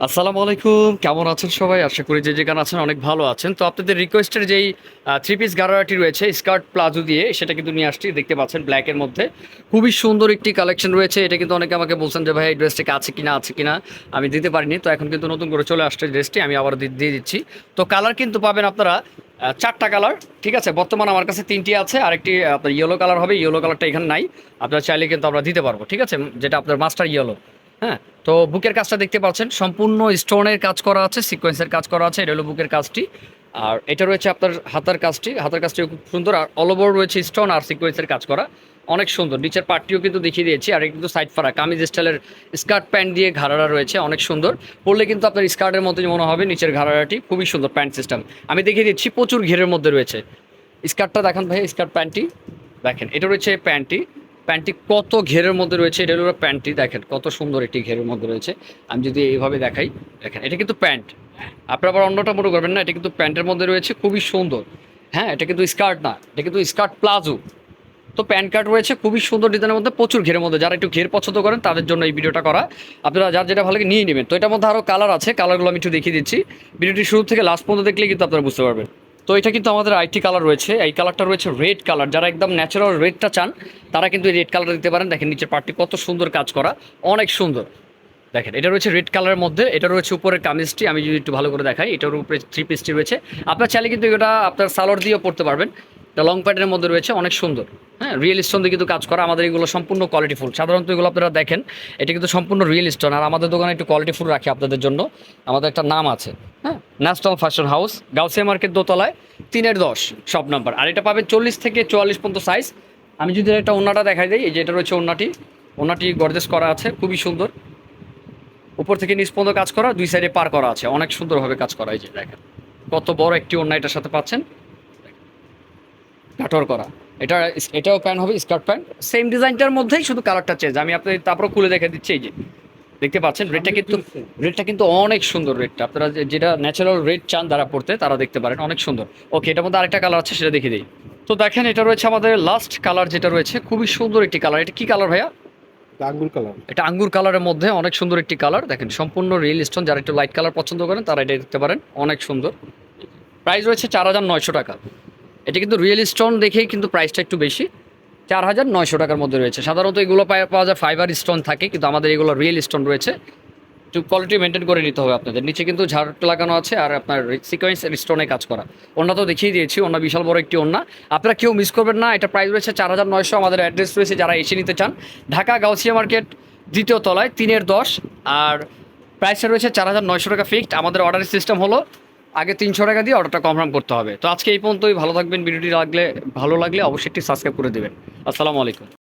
আসসালামু আলাইকুম। কেমন আছেন সবাই? আশা করি যে যেখানে আছেন অনেক ভালো আছেন। তো আপনাদের রিকোয়েস্টের যেই থ্রি পিস গারাটি রয়েছে স্কার্ট প্লাজো দিয়ে, সেটা কিন্তু নিয়ে আসছি। দেখতে পাচ্ছেন ব্ল্যাকের মধ্যে। খুবই সুন্দর একটি কালেকশন রয়েছে। এটা কিন্তু অনেকে আমাকে বলছেন যে, ভাই, এই ড্রেসটাকে আছে কিনা আছে কিনা? আমি দিতে পারিনি। তো এখন কিন্তু নতুন করে চলে আসছে ড্রেসটি আমি আবার দিয়ে দিচ্ছি। তো কালার কিন্তু পাবেন আপনারা চারটা কালার ঠিক আছে? বর্তমান আমার কাছে তিনটি আছে। আরেকটি আপনার ইয়েলো কালার হবে। ইয়েলো কালারটা এখানে নাই। আপনারা চাইলে কিন্তু আমরা দিতে পারব, ঠিক আছে? যেটা আপনার মাস্টার ইয়েলো হ্যাঁ তো বুকের কাজটা দেখতে পাচ্ছেন, সম্পূর্ণ স্টোনের কাজ করা আছে সিকোয়েন্সের কাজ করা আছে, এটা হলো বুকের কাজটি। আর এটা রয়েছে আপনার হাতার কাজটি হাতার কাজটি খুব সুন্দর, আর অল ওভার রয়েছে স্টোন আর সিকোয়েন্সের কাজ করা, অনেক সুন্দর। নিচের পার্টিও কিন্তু দেখিয়ে দিয়েছি, আর কিন্তু সাইড ফারা কামিজ স্টাইলের স্কার্ট প্যান্ট দিয়ে ঘাড়ারা রয়েছে, অনেক সুন্দর। পরলে কিন্তু আপনার স্কার্টের মধ্যে মনে হবে, নিচের ঘাড়ারাটি খুবই সুন্দর প্যান্ট সিস্টেম আমি দেখিয়ে দিচ্ছি, প্রচুর ঘেরের মধ্যে রয়েছে। স্কার্টটা দেখান ভাই স্কার্ট প্যান্টটি দেখেন, এটা রয়েছে প্যান্টটি প্যান্টটি কত ঘেরের মধ্যে রয়েছে, এটা হলো প্যান্টটি দেখেন, কত সুন্দর একটি ঘেরের মধ্যে রয়েছে। আমি যদি এইভাবে দেখাই, দেখেন, এটা কিন্তু প্যান্ট। আপনারা আবার অন্যটা মনে করবেন না, এটা কিন্তু প্যান্টের মধ্যে রয়েছে, খুবই সুন্দর। হ্যাঁ এটা কিন্তু স্কার্ট না, এটা কিন্তু স্কার্ট প্লাজো। তো প্যান্ট কার্ড রয়েছে, খুবই সুন্দর ডিজাইনের মধ্যে, প্রচুর ঘেরের মধ্যে। যারা একটু ঘের পছন্দ করেন, তাদের জন্য এই ভিডিওটা করা। আপনারা যার যেটা ভালো লাগে নিয়ে নেবেন। তো এটার মধ্যে আরও কালার আছে কালারগুলো আমি একটু দেখিয়ে দিচ্ছি। ভিডিওটি শুরু থেকে লাস্ট পর্যন্ত দেখলে কিন্তু আপনারা বুঝতে পারবেন। তো এটা কিন্তু আমাদের আইটি কালার রয়েছে। এই কালারটা রয়েছে রেড কালার যারা একদম ন্যাচারাল রেডটা চান, তারা কিন্তু এই রেড কালারটা দিতে পারেন। দেখেন নিচের পার্টটি কত সুন্দর কাজ করা। অনেক সুন্দর। দেখেন, এটা রয়েছে রেড কালারের মধ্যে। এটা রয়েছে উপরের কামিজটি। আমি যদি একটু ভালো করে দেখাই, এটার উপরে থ্রি পিসটি রয়েছে। আপনার চাইলে কিন্তু এটা আপনার সালোয়ার দিয়েও পড়তে পারবেন। এটা লং প্যান্টের মধ্যে রয়েছে, অনেক সুন্দর। হ্যাঁ রিয়েল স্টোন দিয়ে কিন্তু কাজ করা। আমাদের এগুলো সম্পূর্ণ কোয়ালিটি ফুল সাধারণত এগুলো আপনারা দেখেন, এটা কিন্তু সম্পূর্ণ রিয়েল স্টোন আর আমাদের দোকানে একটু কোয়ালিটি ফুল রাখি আপনাদের জন্য। আমাদের একটা নাম আছে হ্যাঁ? National fashion house, Gausia market দোতলায়, তিনের দশ সব নাম্বার। আর এটা পাবে চল্লিশ থেকে চুয়াল্লিশ পর্যন্ত সাইজ আমি যদি একটা ওনাটা দেখাই দিই, এই যে এটা রয়েছে ওনাটি ওনাটি গর্জেস করা আছে, খুবই সুন্দর। উপর থেকে নিচ কাজ করা, দুই সাইডে পার করা আছে। অনেক সুন্দরভাবে কাজ করা এই যে দেখেন। কত বড় একটি ওড়না এটার সাথে পাচ্ছেন। কাঠর করা। এটা, এটাও প্যান্ট হবে, স্কার্ট প্যান্ট। সেম ডিজাইনটার মধ্যেই শুধু কালারটা চেঞ্জ আমি আপনাদের তারপর খুলে দেখে দিচ্ছি এই যে। দেখতে পাচ্ছেন রেটটা কিন্তু রেটটা কিন্তু অনেক সুন্দর রেটটা আপনারা যেটা ন্যাচারাল রেড চান যারা পড়তে তারা দেখতে পারেন অনেক সুন্দর। ওকে এটার মধ্যে আরেকটা কালার আছে সেটা দেখে দিই। তো দেখেন এটা রয়েছে আমাদের লাস্ট কালার যেটা রয়েছে খুবই সুন্দর একটি কালার এটা কি কালার ভাইয়া? আঙ্গুর কালার এটা আঙ্গুর কালারের মধ্যে অনেক সুন্দর একটি কালার দেখেন সম্পূর্ণ রিয়েল স্টোন যারা একটু লাইট কালার পছন্দ করেন তারা এটা দেখতে পারেন অনেক সুন্দর। প্রাইস রয়েছে চার হাজার নয়শো টাকা। এটা কিন্তু রিয়েল স্টোন দেখেই কিন্তু প্রাইসটা একটু বেশি। চার হাজার নয়শো টাকার মধ্যে রয়েছে। সাধারণত এগুলো পাওয়া যায় ফাইবার স্টোন থাকে, কিন্তু আমাদের এগুলো রিয়েল স্টোন রয়েছে। একটু কোয়ালিটি মেনটেন করে নিতে হবে আপনাদের। নিচে কিন্তু ঝাড় লাগানো আছে আর আপনার সিকোয়েন্স স্টোনে কাজ করা। ওনা তো দেখিয়ে দিয়েছি ওনা বিশাল বড় একটি ওনা আপনারা কেউ মিস করবেন না, এটা প্রাইস রয়েছে চার হাজার নয়শো, আমাদের অ্যাড্রেস রয়েছে যারা এসে নিতে চান। ঢাকা গাউসিয়া মার্কেট দ্বিতীয় তলায়, তিনের দশ। আর প্রাইসটা রয়েছে চার হাজার নয়শো টাকা ফিক্সড আমাদের অর্ডারের সিস্টেম হলো আগে তিনশো টাকা দিয়ে অর্ডারটা কনফার্ম করতে হবে। তো আজকে এই পর্যন্তই। ভালো থাকবেন। ভিডিওটি লাগলে, ভালো লাগলে অবশ্যই একটি সাবস্ক্রাইব করে দেবেন। আসসালামু আলাইকুম।